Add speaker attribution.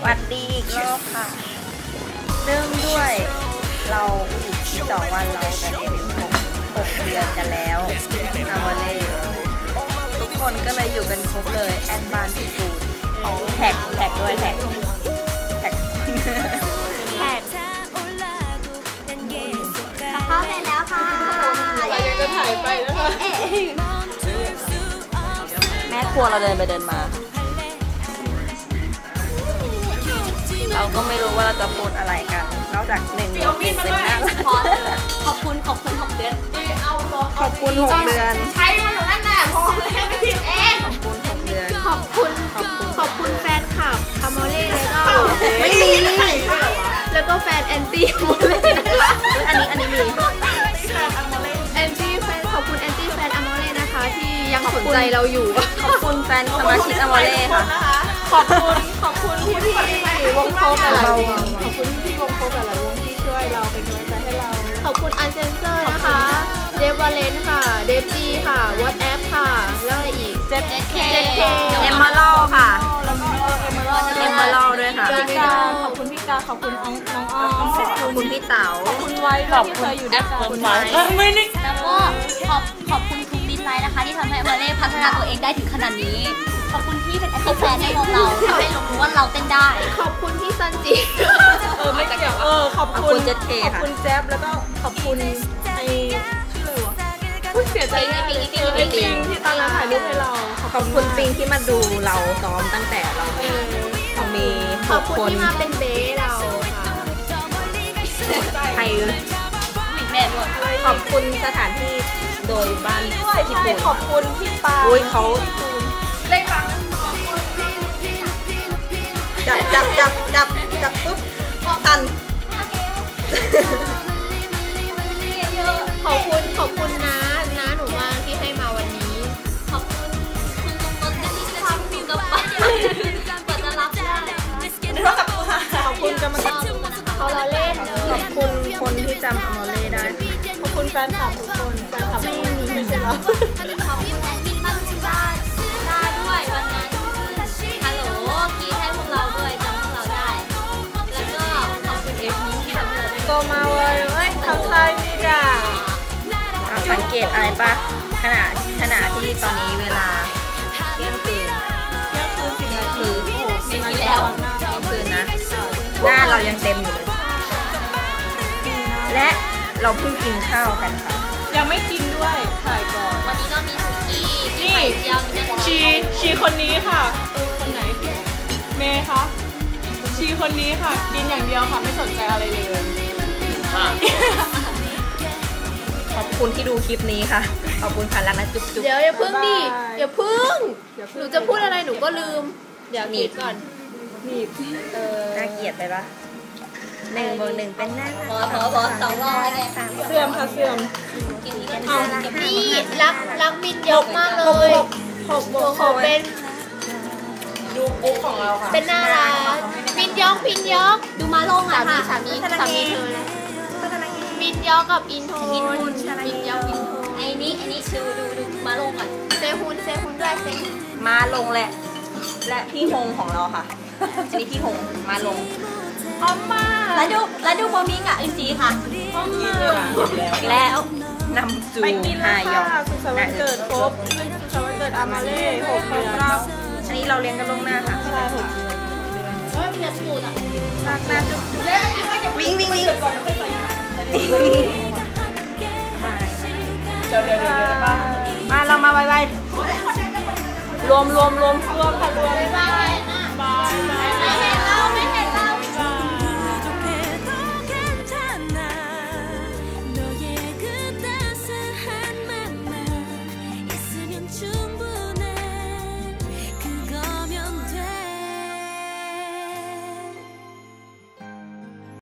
Speaker 1: สวัสดีอีกรอบค่ะ เนื่องด้วยเราอีกสองวันเราจะเอ็มหกหกเดือนกันแล้วอาวาเล่ทุกคนก็เลยอยู่กันครบเลยแอดบานที่ฟูดแท็กแท็กด้วยแท็กแท็ก
Speaker 2: แท็กเข้าไปแล้วค่ะ
Speaker 3: เราจะถ่ายไปนะคะ
Speaker 1: แม่ครัวเราเดินไปเดินมา เราก็ไม่รู้ว่าเราจะพูดอะไรกัน นอกจากหนึ่งยกเป็นเป็นน่ารัก
Speaker 2: พอขอบคุณขอบคุณขอบเดือน
Speaker 3: เอาบอ
Speaker 1: ขอบคุณหกเดือน
Speaker 3: ใช้มาแล้วนั่นแหละพอเลยให้ไปทิมเอง
Speaker 1: ขอบคุณหกเดือน
Speaker 2: ขอบคุณขอบคุณแฟนคลับคาโมเล่แล้วก็
Speaker 1: ไม่มี
Speaker 2: แล้วก็แฟนแอนตี้โมเล่นะคะ
Speaker 1: อันนี้อันนี้มี
Speaker 2: แอนตี้แฟนขอบคุณแอนตี้แฟนอโมเล่นะคะ ที่ยังสนใจเราอยู่
Speaker 1: ขอบคุณแฟนสมาชิกอมอเล่ค่ะ
Speaker 3: ขอบคุณขอบคุณพี่พี่วงโคกแต่ละวงขอบคุณพี่วงโคกแต่ละวงที่ช่วยเราเป็นกำลังใจให้เรา
Speaker 2: ขอบคุณอันเซนเซอร์นะคะ เดฟวาเลนค่ะ เดฟจีค่ะวอตแอปค่ะ แล้วอะไรอีก
Speaker 3: เจ็ด
Speaker 2: เค
Speaker 1: เอมเมอรัลค่ะ
Speaker 3: แล้วก็เอมเมอรัล
Speaker 1: เอมเมอรัลด้วยค่ะ
Speaker 3: พี่กาขอบคุณพี่กาขอบคุณน้องน้องอ้อมขอบ
Speaker 1: ขอบคุณพี่เต๋า
Speaker 3: คุณไว้ด้วยที่เคยอยู่ด้วยกัน
Speaker 1: ขอบคุณไว้
Speaker 3: ไม่ได้
Speaker 4: แล้วก็ขอบขอบคุณทุกดีไซน์นะคะ ที่ทำให้อเมเล่พัฒนาตัวเองได้ถึงขนาดนี้ขอบคุณที่เป็นแอคทีฟแฟ นให้พวกเราทำให้เรารู้ว่าเราเต้นได้
Speaker 2: ขอบคุณพี่ซันจิ
Speaker 3: เออไม่เกี่ยวเออขอบ
Speaker 1: ขอบ
Speaker 3: คุ
Speaker 1: คุณณเจเท
Speaker 3: ขอบ
Speaker 1: ค่ะ
Speaker 3: คุณแจ๊บแล้วก็ขอบคุณไอ้ชื่ออะไรวะอุ๊ยเสียใจแน่เลยเออไอ้ปิงที่ตอนนั้นถ่ายรูปให้เรา
Speaker 1: ขอบคุณปิงที่มาดูเราซ้อมตั้งแต่เรา
Speaker 3: เออ
Speaker 1: มี
Speaker 2: ข
Speaker 1: ห
Speaker 2: อบ
Speaker 1: ก
Speaker 2: คุณ
Speaker 1: คน
Speaker 2: ที่มาเป็นเบสเราค่ะ
Speaker 1: ไทย
Speaker 4: แม่ด้วย
Speaker 1: ขอบคุณสถานที่โดยบ้าน
Speaker 3: ด้วย
Speaker 1: ญี่
Speaker 3: ใช่
Speaker 1: ปุ่น
Speaker 3: ขอบคุณพี่ปา
Speaker 1: อุ้ยเขา
Speaker 3: ได้ฟัง
Speaker 1: จับจับจับจับจับปุ๊บทัน
Speaker 2: ขอบคุณขอบคุณนะนะหนูมากที่ให้มาวันนี้
Speaker 4: ขอบคุณคุณลุงต้นที่จะทำฟิวกับป้ากว่าจะรับได้
Speaker 3: ขอบคุณกรรมการ
Speaker 2: เขาเราเล่น
Speaker 1: ขอบคุณคนที่จำอมอเล่ได้
Speaker 3: ขอบคุณแฟนคลับทุกคนแฟนคลับไม่มีไม่ใช่เรา
Speaker 4: ขอบคุณแอดมิ ก
Speaker 3: ตอะ
Speaker 1: ไรปะขณะขณะที่ตอนนี้เวลาเที่ยงคืน
Speaker 3: เที่ยงคืนสิบนาที
Speaker 1: คือ
Speaker 3: โอ้โหสิบนาทีแล้วหน้า
Speaker 1: เที่ยงคืนนะ หน้าเรายังเต็มอยู่เลยและเราเพิ่งกินข้าวกันค่ะ
Speaker 3: ยังไม่กินด้วยถ่ายก่อน
Speaker 4: วันนี้ก็มีสุกี้มีไข่เจียวมีเนื้อ
Speaker 3: ชีชีคนนี้ค่ะคนไหนเมย์คะชีคนนี้ค่ะ กินอย่างเดียวค่ะไม่สนใจอะไรเลย
Speaker 1: ขอบ คุณที่ดูคลิปนี้ค่ะ ขอบคุณค่ะรักนะจุ๊บจุ๊บ
Speaker 2: เดี๋ยวอย่าพึ่งดิ
Speaker 3: บ๊ายบาย
Speaker 2: อย่าพึ่ง
Speaker 3: อย่า
Speaker 2: ห
Speaker 3: เพิ่ง
Speaker 2: นูจะพูดอะไรหนูก็ลืม เดี๋ยวคิดก่อน
Speaker 3: หนีบเออ
Speaker 1: น่าเกลียดไปปะหนึ่งบวกหนึ่งเป็นหน้า
Speaker 4: พอพอพอสองรอบแล้วไง
Speaker 1: สาม
Speaker 3: เสื่อมค่ะเสื่อม
Speaker 4: กินนี้กัน
Speaker 3: อ้าว
Speaker 4: กิน
Speaker 2: นี่รักรักมินยกมากเลย
Speaker 3: หกบวก
Speaker 2: ขอเป็น
Speaker 3: ดูปุ๊กของเราค่ะ
Speaker 2: เป็นน่ารักมินยกมินยก
Speaker 4: ดูมาลง
Speaker 2: สา
Speaker 4: อะ
Speaker 2: มี
Speaker 4: ค่ะ
Speaker 2: สามีสามีเธอนะ มินยกกับอินโทนมินยกอินโทน
Speaker 4: ไอ้นี้ไอ้นี้ดูดูดูมาลงก่อน
Speaker 2: เซฮุนเซฮุนด้วยเซฮุน
Speaker 1: มาลงแหละ และพี่ฮงของเราค่ะอันนี้พี่ฮงมาลง
Speaker 3: พร้อมมาก
Speaker 4: แล้วดูแล้วดูโมมิงกับอินซีค่ะ
Speaker 3: พร้อมมาก
Speaker 1: แล้วนำจู
Speaker 3: ไปกิน
Speaker 1: ฮา
Speaker 3: แล้ว
Speaker 1: ยอง
Speaker 3: ค่ะสุขสันต์วันเกิดครบสุขสันต์วันเกิดอามาเล่หกเดือน
Speaker 1: อันนี้เราเลี้ยงกันลวงหน้าค่ะ
Speaker 3: ใช่หก
Speaker 2: เฮ้ยมีแต่สูตรอะ
Speaker 1: รักนะจุ๊บวิ่งวิ่งวิ่ง
Speaker 3: เดี๋ยวเดี๋ยวเดี๋ยวบ้า
Speaker 1: มาเรามาไว
Speaker 3: รวมรวมรวมรวมค่ะรวมไว